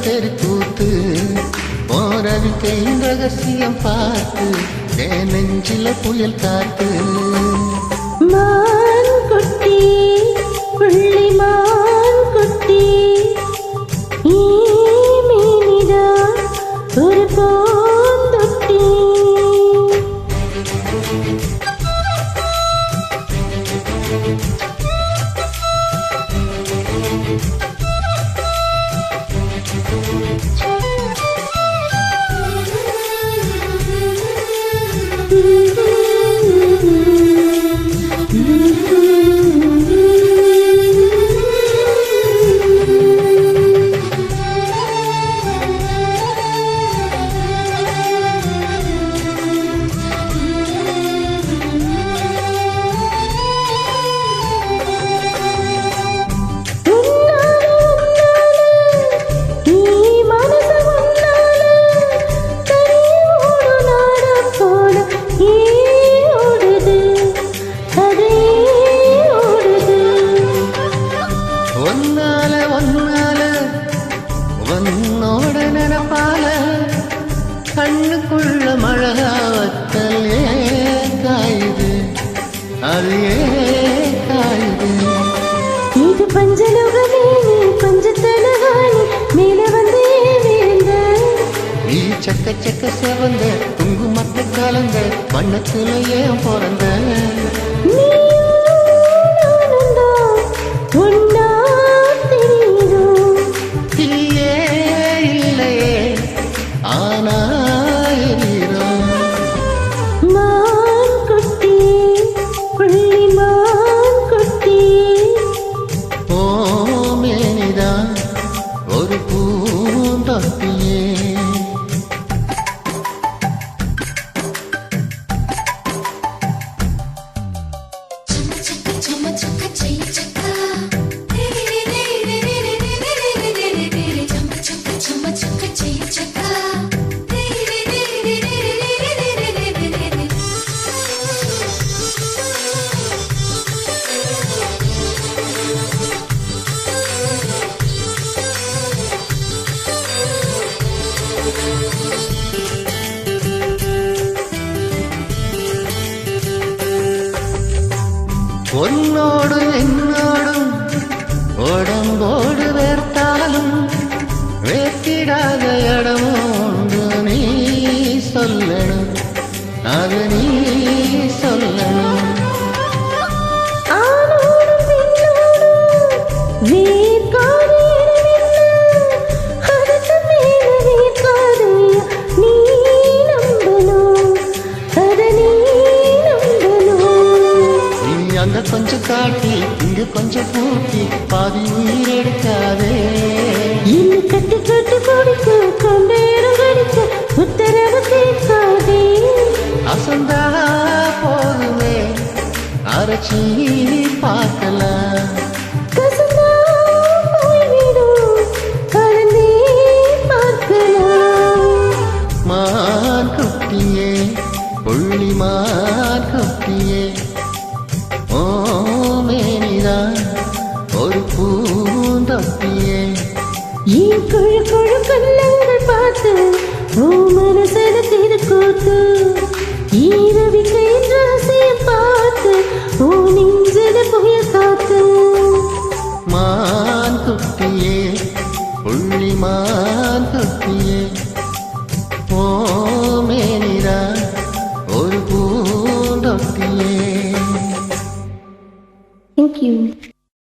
தெருக்கூத்து தெரி கூத்து ரகசியம் பார்த்து என் நெஞ்சில புயல் காத்து. Thank you. உன்னோட நினப்பால கண்ணுக்குள்ள மழகாவத்தல் ஏன் காயுது அது ஏன் காயுது. இது பஞ்சலோகமே நீ பஞ்சத்தலகாணி மேல வந்து நீ சக்க சக்க செவந்த குங்குமத்தை கலந்த வண்ணத்துல ஏன் பிறந்த? ஒன்னா you. பொன்னோடு என்னோடும் உடம்போடு வேர்த்தாலும் வேட்டிடாத இடமும் உண்டு நீ சொல்லணும். அது நீ சொல்லணும். கொஞ்சம் காட்டி இங்க கொஞ்சம் பூட்டி பாதி உயிர் எடுக்காதே. இன்னும் கட்டி கட்டி பிடிக்க கண்டேரம் கடிக்க உத்தரவு கேட்காதே. அசந்தா போதுமே அரைச்சி பார்க்கலாம். மான் குட்டியே புள்ளி மான் குட்டியே ஓமேனிதான் ஒரு பூந்தொட்டியே. ஏன் குழு குழு கண்ணங்கள் பார்த்து ஓ மனசன திருக்கூத்து